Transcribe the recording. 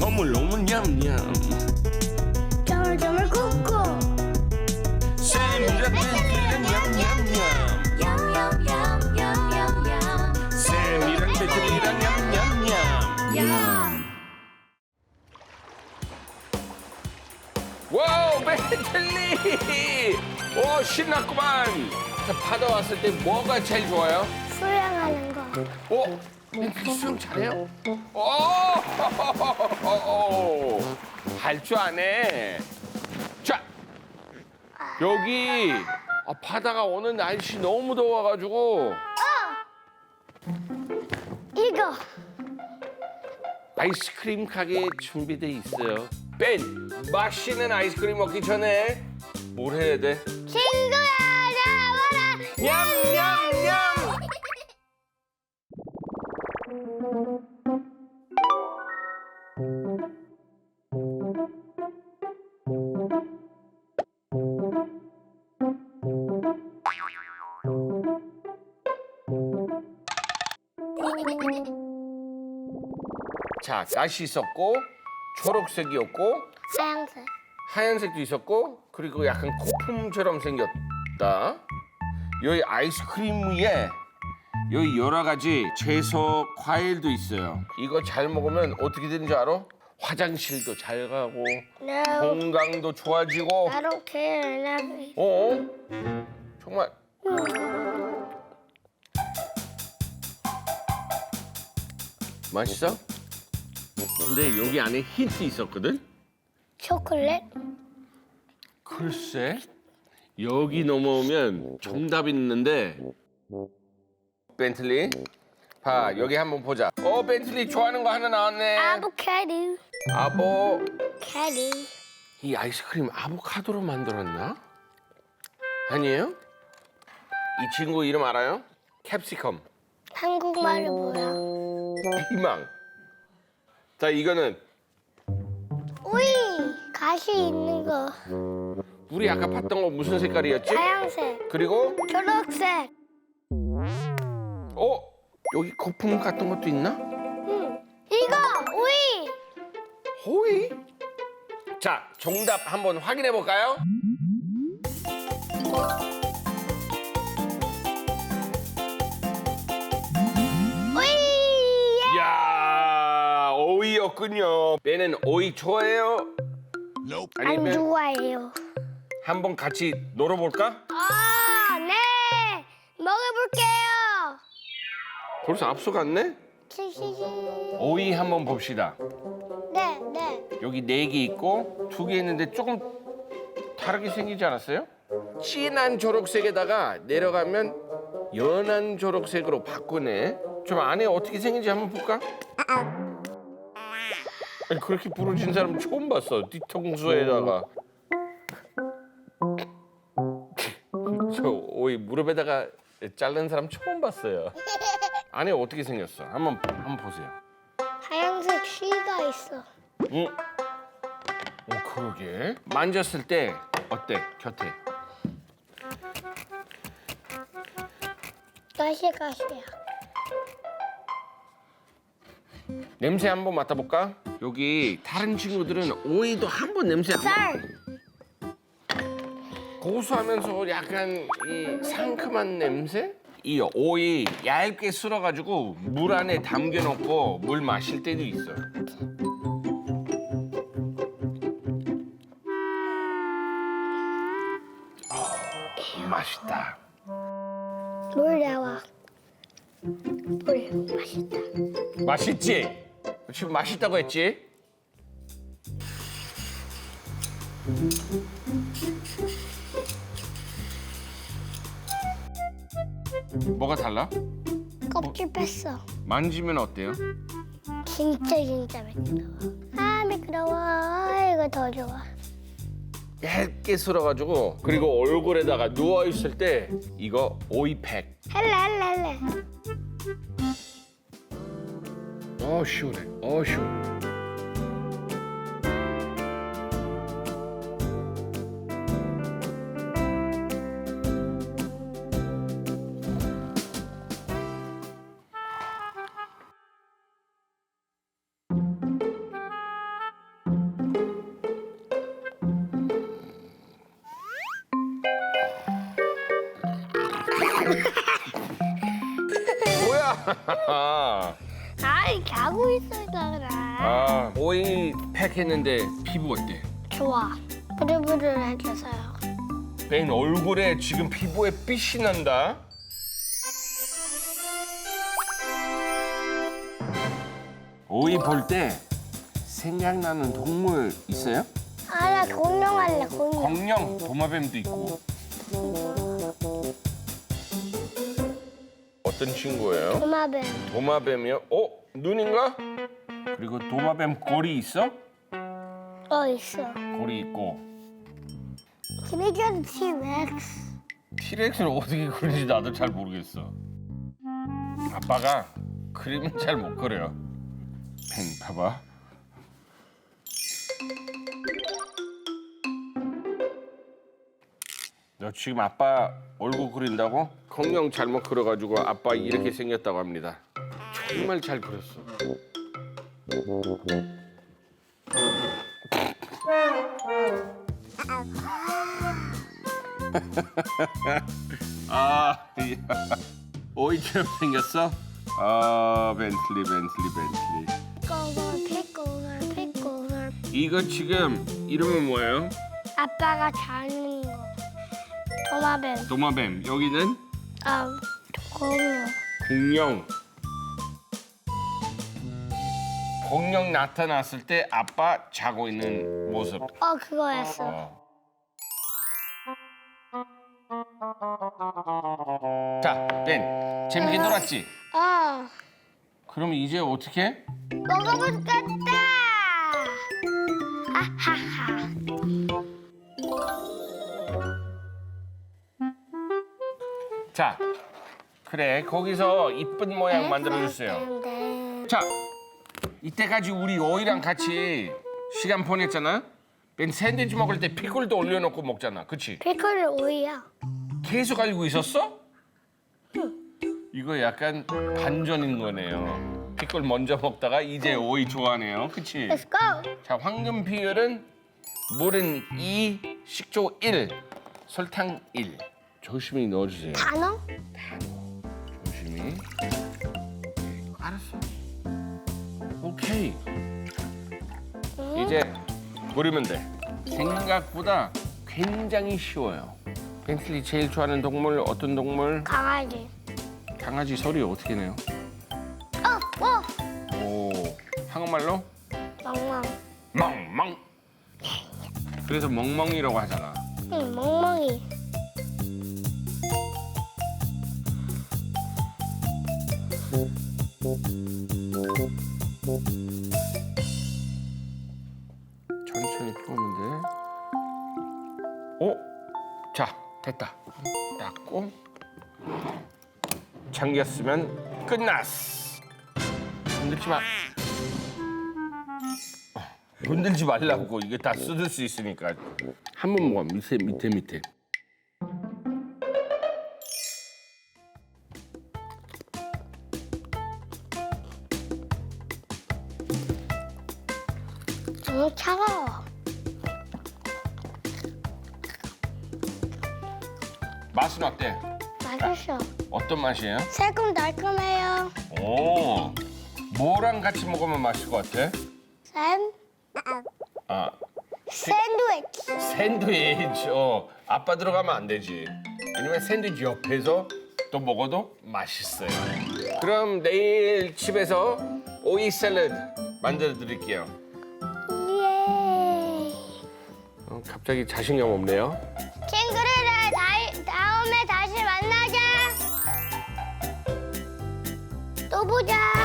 머물러면 냠냠. 조물조물 꾹꾹 쌤이랑 벤틀리랑 냠냠냠 쌤이랑 벤틀리랑 냠냠냠. 와우 벤틀리. 오 신났구만. 자 바다 왔을 때 뭐가 제일 좋아요? 수영하는 거. 어? 수영 잘해요? 오 할 줄 아네 자 여기 아, 바다가 오늘 날씨 너무 더워가지고 이거 아이스크림 가게 준비돼 있어요. 벤 맛있는 아이스크림 먹기 전에 뭘 해야 돼? 친구야 나와라 냠냠냠. 자, 가시 있었고 초록색이었고 하얀색 하얀색도 있었고 그리고 약간 거품처럼 생겼다. 여기 아이스크림 위에 여기 여러 가지 채소, 과일도 있어요. 이거 잘 먹으면 어떻게 되는지 알아? 화장실도 잘 가고 No 건강도 좋아지고 I don't care 나 어? 정말 맛있어? 근데 여기 안에 힌트 있었거든? 초콜릿 글쎄 여기 넘어오면 정답이 있는데 벤틀리 봐 여기 한번 보자 어 벤틀리 좋아하는 거 하나 나왔네 아보카도 아보 카도 이 아이스크림 아보카도로 만들었나? 아니에요? 이 친구 이름 알아요? 캡시컴 한국말로 뭐야 피망 자 이거는 오이 가시 있는 거 우리 아까 봤던 거 무슨 색깔이었지? 하얀색 그리고 초록색 어? 여기 거품 같은 것도 있나? 응 이거 오이 호이? 자, 정답 한번 확인해 볼까요? 오이였군요. 얘는 오이 좋아해요? 안 아니면 좋아해요 한번 같이 놀아볼까? 아 네 먹어볼게요 벌써 앞서갔네? 치치치 오이 한번 봅시다. 네 네 여기 네 개 있고 두 개 있는데 조금 다르게 생기지 않았어요? 진한 초록색에다가 내려가면 연한 초록색으로 바꾸네. 좀 안에 어떻게 생긴지 한번 볼까? 아니, 그렇게 부러진 사람 처음 봤어. 뒤통수에다가. 저 오이 무릎에다가 자른 사람 처음 봤어요. 안에 어떻게 생겼어? 한번 한번 보세요. 하얀색 쉬가 있어 응. 어, 그러게. 만졌을 때 어때? 곁에. 가시 가시야 냄새 한번 맡아볼까? 여기 다른 친구들은 오이도 한 번 냄새 안 맡- 쌀 고소하면서 약간 이 상큼한 냄새? 이 오이 얇게 쓸어가지고 물 안에 담겨놓고 물 마실 때도 있어요. 아, 맛있다. 물 나와 물 맛있다 맛있지? 지금 맛있다고 했지? 뭐가 달라? 껍질 뺐어 만지면 어때요? 진짜 진짜 매끄러워 아 매끄러워 이거 더 좋아 얇게 썰어가지고 그리고 얼굴에다가 누워 있을 때 이거 오이팩. 할래 할래 할래 Oshure, Oshure. 뭐야? 아이 자고 있으니까 그래. 아, 오이 팩 했는데 피부 어때? 좋아. 부들부들해져서요. 벤 얼굴에 지금 피부에 삐이 난다. 오이 볼 때 생각나는 동물 있어요? 아 나 공룡할래 공룡. 공룡, 도마뱀도 있고. 어떤 친구예요? 도마뱀. 도마뱀이요? 어? 눈인가? 그리고 도마뱀 꼬리 있어? 어 있어. 꼬리 있고. 기니견 티렉스. 티렉스를 어떻게 그리는지 나도 잘 모르겠어. 아빠가 그림을 잘 못 그려요. 펜 봐봐. 너 지금 아빠 얼굴 그린다고? 공룡 잘못 그려가지고 아빠 이렇게 생겼다고 합니다. 정말 잘 그렸어. 아, 야. 오이처럼 생겼어? 아, 벤틀리, 벤틀리, 벤틀리. 이거 지금 이름은 뭐예요? 아빠가 자는 거. 도마뱀. 도마뱀. 여기는 아 공룡. 공룡. 공룡 나타났을 때 아빠 자고 있는 모습. 어 그거였어. 어. 자, 벤. 재밌게 놀았지? 어. 그럼 이제 어떻게? 먹어보겠다. 아하하. 자, 그래. 거기서 이쁜 모양 만들어 주세요. 네. 자, 이때까지 우리 어이랑 같이 시간 보냈잖아. 벤 샌드위치 먹을 때 피클도 올려놓고 먹잖아. 그치? 피클 오이야. 계속 알고 있었어? 이거 약간 반전인 거네요. 피클 먼저 먹다가 이제 오이 좋아하네요. 그치? Let's go. 자, 황금 비율은 물은 2, 식초 1, 설탕 1. 조심히 넣어주세요. 단어? 조심히. 이제 부리면 돼. 생각보다 굉장히 쉬워요. 벤틀리 제일 좋아하는 동물 어떤 동물? 강아지. 강아지 소리 어떻게 내요? 어, 어. 오, 한국말로 멍멍. 멍멍. 그래서 멍멍이라고 하잖아. 응, 멍멍이. 풀면 돼. 오, 자 됐다. 닦고 잠겼으면 끝났어. 건들지 마. 어, 건들지 말라고 이게 다 쏟을 수 있으니까 한 번 먹어 밑에 밑에 밑에. 너무 차가워. 맛은 어때? 맛있어. 어떤 맛이에요? 새콤달콤해요. 오, 뭐랑 같이 먹으면 맛있을 것 같아? 쌤? 아, 샌드위치. 샌드위치. 어, 아빠 들어가면 안 되지. 왜냐면 샌드위치 옆에서 또 먹어도 맛있어요. 그럼 내일 집에서 오이 샐러드 만들어 드릴게요. 예. 어, 갑자기 자신감 없네요. 친구를 不加。